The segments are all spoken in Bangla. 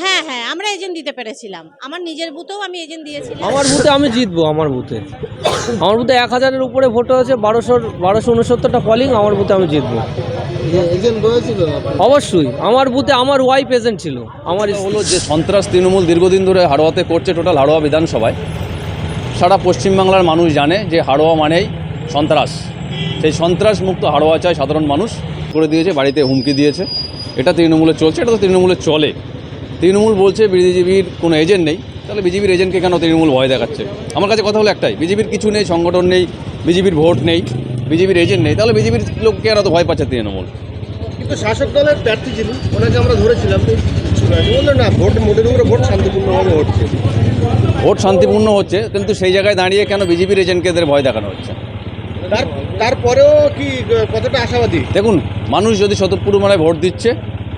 হ্যাঁ হ্যাঁ আমরা এজেন্ট দিতে পেরেছিলাম। আমার নিজের বুথেও আমি এজেন্ট দিয়েছিলাম। আমার বুথে আমি জিতবো আমার বুথে। আমার বুথে এক হাজারের উপরে ভোট হয়েছে বারোশো বারোশো উনসত্তরটা কলিং আমার বুথে আমি জিতবো। অবশ্যই আমার বুথে আমার ওয়াইফ এজেন্ট ছিল আমার হলো যে সন্ত্রাস তৃণমূল দীর্ঘদিন ধরে হাড়োয়াতে করছে টোটাল হাড়োয়া বিধানসভায় সারা পশ্চিমবাংলার মানুষ জানে যে হাড়োয়া মানেই সন্ত্রাস। সেই সন্ত্রাস মুক্ত হাড়োয়া চায় সাধারণ মানুষ করে দিয়েছে বাড়িতে হুমকি দিয়েছে। এটা তৃণমূলে চলছে এটা তো তৃণমূলে চলে। তৃণমূল বলছে বিজেপির কোনো এজেন্ট নেই। তাহলে বিজেপির এজেন্টকে কেন তৃণমূল ভয় দেখাচ্ছে? আমার কাছে কথা হলো একটাই বিজেপির কিছু নেই সংগঠন নেই বিজেপির ভোট নেই বিজেপির এজেন্ট নেই তাহলে বিজেপির লোককে আর এত ভয় পাচ্ছে তৃণমূল? কিন্তু শাসক দলের প্রার্থী যিনি ওনাকে আমরা ধরেছিলাম তো না ভোট মোটের উপরে ভোট শান্তিপূর্ণভাবে হচ্ছে। ভোট শান্তিপূর্ণ হচ্ছে কিন্তু সেই জায়গায় দাঁড়িয়ে কেন বিজেপির এজেন্টকে এদের ভয় দেখানো হচ্ছে? তার তারপরেও কি কতটা আশাবাদী? দেখুন মানুষ যদি শতপুরমালায় ভোট দিচ্ছে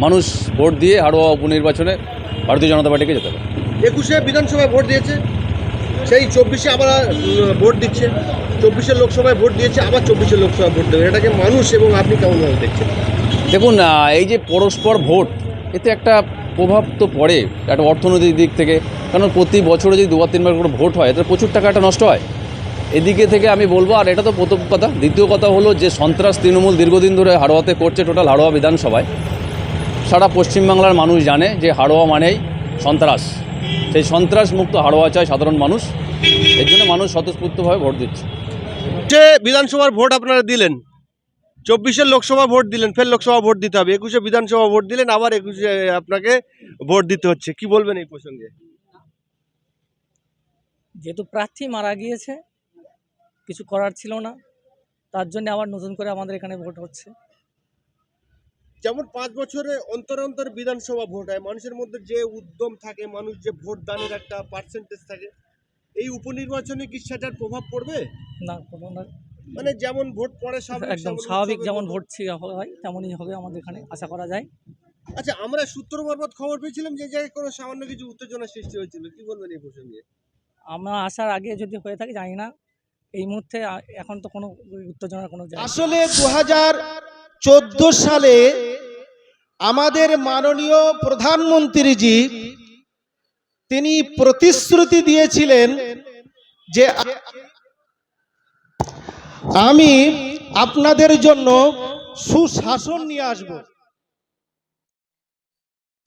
মানুষ ভোট দিয়ে হাড়োয়া উপনির্বাচনে ভারতীয় জনতা পার্টিকে যেতে পারে একুশে বিধানসভায় ভোট দিয়েছে সেই চব্বিশে আবার ভোট দিচ্ছে চব্বিশের লোকসভায় ভোট দিয়েছে আবার চব্বিশের লোকসভায় ভোট দেবে। এটাকে মানুষ এবং আপনি কেমনভাবে দেখছেন? দেখুন এই যে পরস্পর ভোট এতে একটা প্রভাব তো পড়ে একটা অর্থনৈতিক দিক থেকে। কারণ প্রতি বছরে যদি দুবার তিনবার করে ভোট হয় এতে প্রচুর টাকা একটা নষ্ট হয়। এদিকে থেকে আমি বলব আর এটা তো প্রথম কথা। দ্বিতীয় কথা হলো যে সন্ত্রাস তৃণমূল দীর্ঘদিন ধরে হাড়োয়াতে করছে টোটাল হাড়োয়া বিধানসভায়। সারা পশ্চিমবাংলার মানুষ জানে যে হাড়োয়া মানেই সন্ত্রাস। সেই সন্ত্রাস মুক্ত হাড়োয়া চায় সাধারণ মানুষ। এর জন্য মানুষ স্বতঃস্ফূর্তভাবে ভোট দিচ্ছে। যে বিধানসভার ভোট আপনারা দিলেন চব্বিশের লোকসভা ভোট দিলেন ফের লোকসভা ভোট দিতে হবে। একুশে বিধানসভা ভোট দিলেন আবার একুশে আপনাকে ভোট দিতে হচ্ছে। কি বলবেন এই প্রসঙ্গে? যেহেতু প্রার্থী মারা গিয়েছে কিছু করার ছিল না তার জন্য আবার নতুন করে আমাদের এখানে ভোট হচ্ছে। যেমন পাঁচ বছরে অন্তর অন্তর বিধানসভা ভোট হয় মানুষের মধ্যে যে উদ্যম থাকে মানুষ যে ভোট দানের একটা পার্সেন্টেজ থাকে এই উপনির্বাচনে কি সেটার প্রভাব পড়বে? না কোনো না। মানে যেমন ভোট পড়ে স্বাভাবিক একদম স্বাভাবিক যেমন ভোট। ছিল হয় তেমনই হবে আমাদের এখানে আশা করা যায়। আচ্ছা আমরা সূত্র মারফত খবর পেয়েছিলাম যে জায়গায় কোনো সামান্য কিছু উত্তেজনা সৃষ্টি হয়েছিল কি বলবেন এই প্রসঙ্গে? আমরা আসার আগে যদি হয়ে থাকে জানি না। এই মুহূর্তে এখন তো কোনো উত্তেজনার কোনো আসলে দু হাজার চোদ্দ সালে আমাদের মাননীয় প্রধানমন্ত্রীজি তিনি প্রতিশ্রুতি দিয়েছিলেন যে আমি আপনাদের জন্য সুশাসন নিয়ে আসব।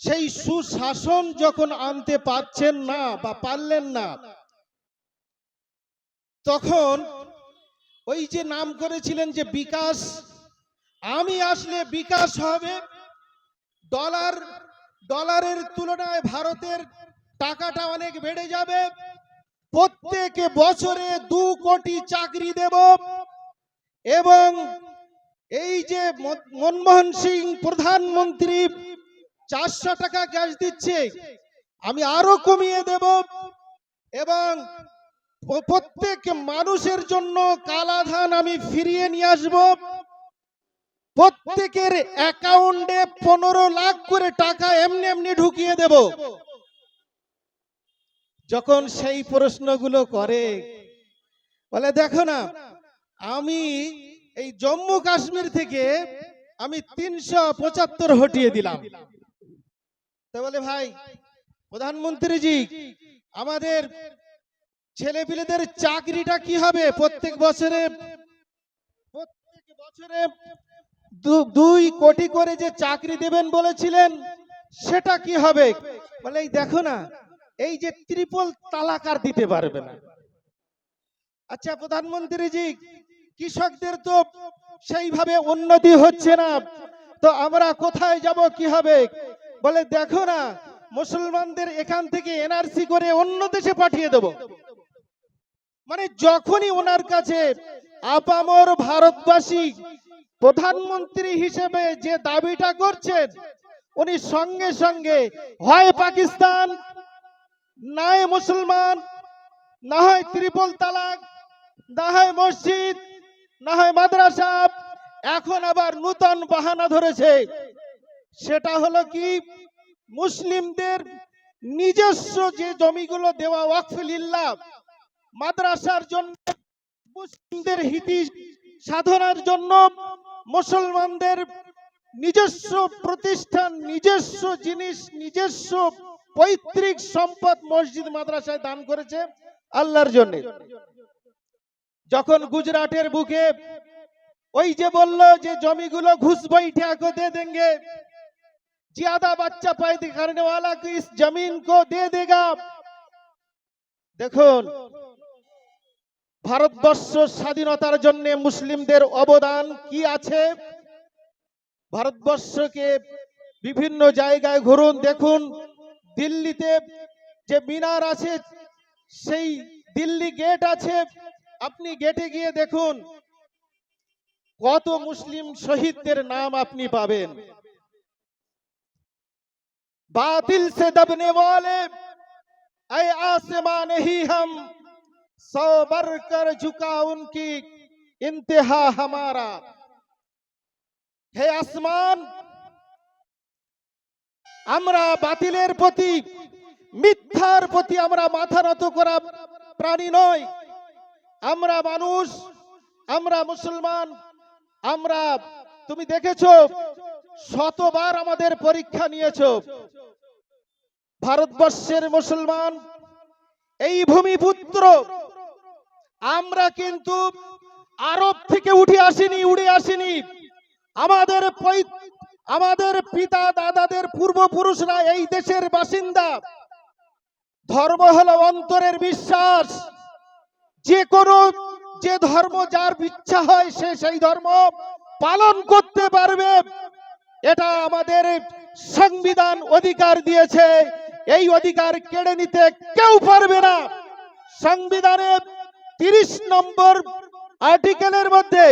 সেই সুশাসন যখন আনতে পারছেন না বা পারলেন না, তখন ওই যে নাম করেছিলেন যে বিকাশ আমি আসলে বিকাশ হবে ডলার, ডলারের তুলনায় ভারতের টাকাটা অনেক বেড়ে যাবে। প্রত্যেক বছরে দু কোটি চাকরি দেব এবং এই যে মনমোহন সিং প্রধানমন্ত্রী চারশো টাকা গ্যাস দিচ্ছে, আমি আরও কমিয়ে দেব এবং প্রত্যেক মানুষের জন্য কালাধান আমি ফিরিয়ে নিয়ে আসব। প্রত্যেকের অ্যাকাউন্টে পনেরো লাখ করে টাকা এমনি এমনি ঢুকিয়ে দেব। যখন সেই প্রশ্নগুলো করে, বলে, দেখো না, আমি এই জম্মু কাশ্মীর থেকে আমি তিনশো পঁচাত্তর হটিয়ে দিলাম। তো বলে, ভাই, প্রধানমন্ত্রীজি, আমাদের ছেলেপিলেদের চাকরিটা কি হবে প্রত্যেক বছরে? প্রত্যেক বছরে দুই কোটি করে যে চাকরি দেবেন বলেছিলেন, সেটা কি হবে? বলে, এই দেখো না, এই যে ত্রিপল তালাকার দিতে পারবে না। আচ্ছা প্রধানমন্ত্রীজি, কৃষকদের তো সেইভাবে উন্নতি হচ্ছে না। তো আমরা কোথায় যাব, কি হবে? বলে, দেখো না, মুসলমানদের এখান থেকে এনআরসি করে অন্য দেশে পাঠিয়ে দেব। মানে যখনই ওনার কাছে আপামর ভারতবাসী প্রধানমন্ত্রী হিসেবে যে দাবিটা করছেন, উনি সঙ্গে সঙ্গে হয় পাকিস্তান নাই মুসলমান, না হয় ত্রিপল তালাক, না হয় মসজিদ, না হয় মাদ্রাসা, এখন আবার নূতন বাহানা ধরেছে। সেটা হলো কি? মুসলিমদের নিজস্ব যে জমিগুলো দেওয়া ওয়াকফিল্লাহ মাদ্রাসার জন্য, মুসলিমদের হিতি সাধনার জন্য মুসলমানদের নিজস্ব প্রতিষ্ঠান নিজস্ব জিনিস নিজস্ব পৈতৃক সম্পদ মসজিদ মাদ্রাসায় দান করেছে আল্লাহর জন্য যখন গুজরাটের বুকে ওই যে বলল যে জমিগুলো ঘুষ बैठा को दे देंगे ज्यादा बच्चा पैदा करने वाला को इस जमीन को दे देगा দেখুন ভারতবর্ষ স্বাধীনতার জন্য মুসলিমদের অবদান কি আছে ভারতবর্ষকে বিভিন্ন জায়গায় ঘুরুন দেখুন দিল্লিতে যে মিনার আছে সেই দিল্লি গেট আছে আপনি গেটে গিয়ে দেখুন কত মুসলিম শহীদদের নাম আপনি পাবেন बातिल से दबने वाले ऐ आसमां नहीं हम सौ बर कर झुका उनकी इंतहा हमारा হে আসমান আমরা বাতিলের প্রতি মিথ্যার প্রতি আমরা মাথা নত করা প্রাণী নয় আমরা মানুষ আমরা মুসলমান আমরা তুমি দেখেছো শতবার আমাদের পরীক্ষা নিয়েছো ভারতবর্ষের মুসলমান এই ভূমিপুত্র আমরা কিন্তু আরব থেকে উঠে আসিনি, উড়ে আসিনি। আমাদের আমাদের পিতা, দাদাদের পূর্বপুরুষরা এই দেশের বাসিন্দা। ধর্ম হলো অন্তরের বিশ্বাস। যে কোনো যে ধর্ম যার ইচ্ছা হয় সে সেই ধর্ম পালন করতে পারবে। এটা আমাদের সংবিধান অধিকার দিয়েছে। এই অধিকার কেড়ে নিতে কেউ পারবে না। সংবিধানে তিরিশ নম্বর আর্টিকেলের মধ্যে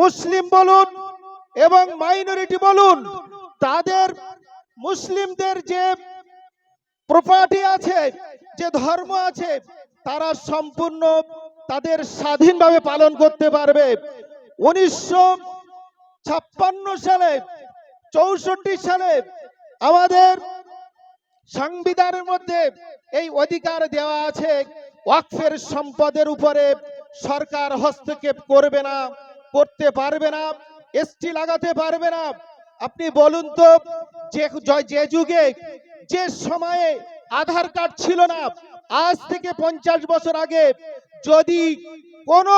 মুসলিম বলুন এবং মাইনরিটি বলুন, তাদের মুসলিমদের যে প্রপার্টি আছে, যে ধর্ম আছে, তারা সম্পূর্ণ তাদের স্বাধীনভাবে পালন করতে পারবে। উনিশশো ছাপ্পান্ন সালে, চৌষট্টি সালে আমাদের সংবিধানের মধ্যে এই অধিকার দেওয়া আছে। ওয়াকফের সম্পদের উপরে সরকার হস্তক্ষেপ করবে না, করতে পারবে না, এসটি লাগাতে পারবে না। আপনি বলুন তো, যে যে যুগে, যে সময়ে আধার কার্ড ছিল না, আজ থেকে পঞ্চাশ বছর আগে যদি কোনো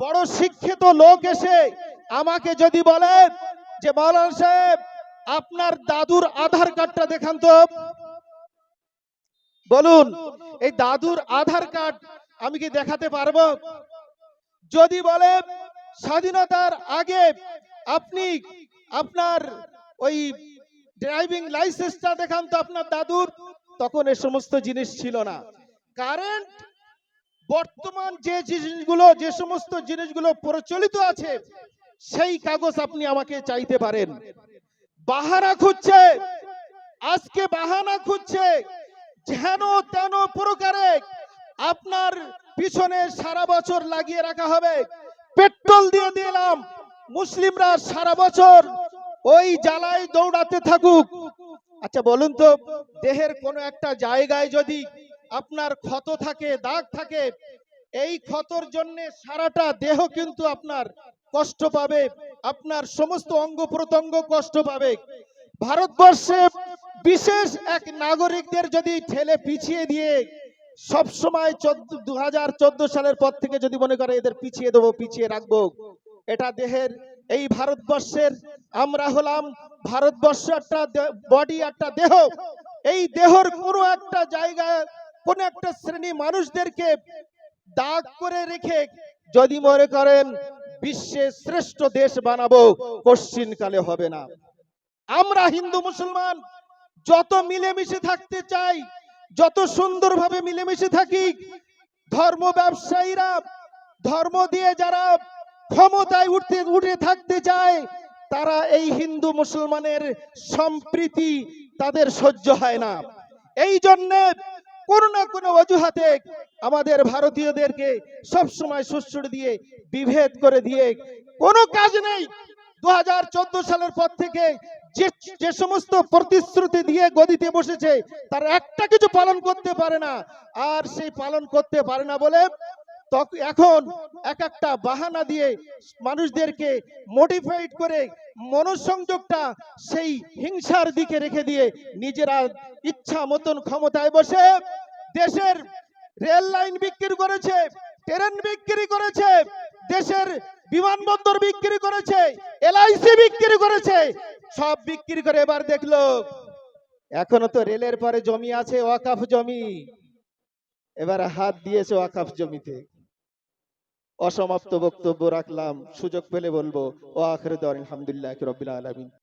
বড় শিক্ষিত লোক এসে আমাকে যদি বলে যে, মাওলানা সাহেব, আপনার দাদুর আধার কার্ডটা দেখান তো। বলুন, এই দাদুর আধার কার্ড আমি কি দেখাতে পারব? যদি বলে স্বাধীনতার আগে আপনি আপনার ওই ড্রাইভিং লাইসেন্সটা দেখান তো আপনার দাদুর, তখন এ সমস্ত জিনিস ছিল না। কারেন্ট, বর্তমান যে জিনিসগুলো, যে সমস্ত জিনিসগুলো প্রচলিত আছে, সেই কাগজ আপনি আমাকে চাইতে পারেন। বাহানা খুঁজছে, আজকে বাহানা খুঁজছে যেন তেন প্রকারে আপনার পিছনে সারা বছর লাগিয়ে রাখা হবে। পেট্রোল দিয়ে দিলাম, মুসলিমরা সারা বছর ওই জ্বালায় দৌড়াতে থাকুক। আচ্ছা বলুন তো, দেহের কোনো একটা জায়গায় যদি আপনার ক্ষত থাকে, দাগ থাকে, এই ক্ষতর জন্য সারাটা দেহ কিন্তু আপনার কষ্ট পাবে, আপনার সমস্ত অঙ্গ প্রত্যঙ্গ কষ্ট পাবে। ভারতবর্ষে বিশেষ এক নাগরিকদের যদি ঠেলে পিছিয়ে দিয়ে সব সময় চোদ্দ দু সালের পর থেকে যদি মনে করে এদের পিছিয়ে দেবো, পিছিয়ে রাখব, এটা দেহের এই ভারতবর্ষের আমরা হলাম ভারতবর্ষ একটা বডি একটা দেহ। এই দেহর কোনো একটা জায়গায় কোন একটা শ্রেণি মানুষদেরকে দাগ করে রেখে যদি মনে করেন বিশ্বের শ্রেষ্ঠ দেশ বানাবো কশ্চিন কালে হবে না। আমরা হিন্দু, মুসলমান যত মিলেমিশে থাকতে চাই, যত সুন্দরভাবে মিলেমিশে থাকি, ধর্ম ব্যবসায়ীরা, ধর্ম দিয়ে যারা ক্ষমতায় উঠতে, উঠে থাকতে চায়, তারা এই হিন্দু মুসলমানের সম্প্রীতি তাদের সহ্য হয় না। এই জন্যে কোনো না কোনো অজুহাতে আমাদের ভারতীয়দেরকে সব সময় সুশ্রুড়ি দিয়ে, বিভেদ করে দিয়ে কোনো কাজ নেই। দু হাজার চোদ্দ সালের পর থেকে যে সমস্ত প্রতিশ্রুতি দিয়ে গদিতে বসেছে, তার একটা কিছু পালন করতে পারে না। আর সেই পালন করতে পারে না বলে এখন এক একটা বাহানা দিয়ে মানুষদেরকে মোটিফাইড করে মনঃসংযোগটা সেই হিংসার দিকে রেখে দিয়ে নিজেরা ইচ্ছা মতন ক্ষমতায় বসে দেশের রেল লাইন বিক্রি করেছে, ট্রেন বিক্রি করেছে, দেশের বিমানবন্দর বিক্রি করেছে এলআইসি বিক্রি করেছে, সব বিক্রি করে এবার দেখল, এখনও তো রেলের পরে জমি আছে, ওয়াকাফ জমি। এবার হাত দিয়েছে ওয়াকাফ জমিতে। অসমাপ্ত বক্তব্য রাখলাম, সুযোগ পেলে বলব ও আখরে আলহামদুলিল্লাহ রবিল আলমিন।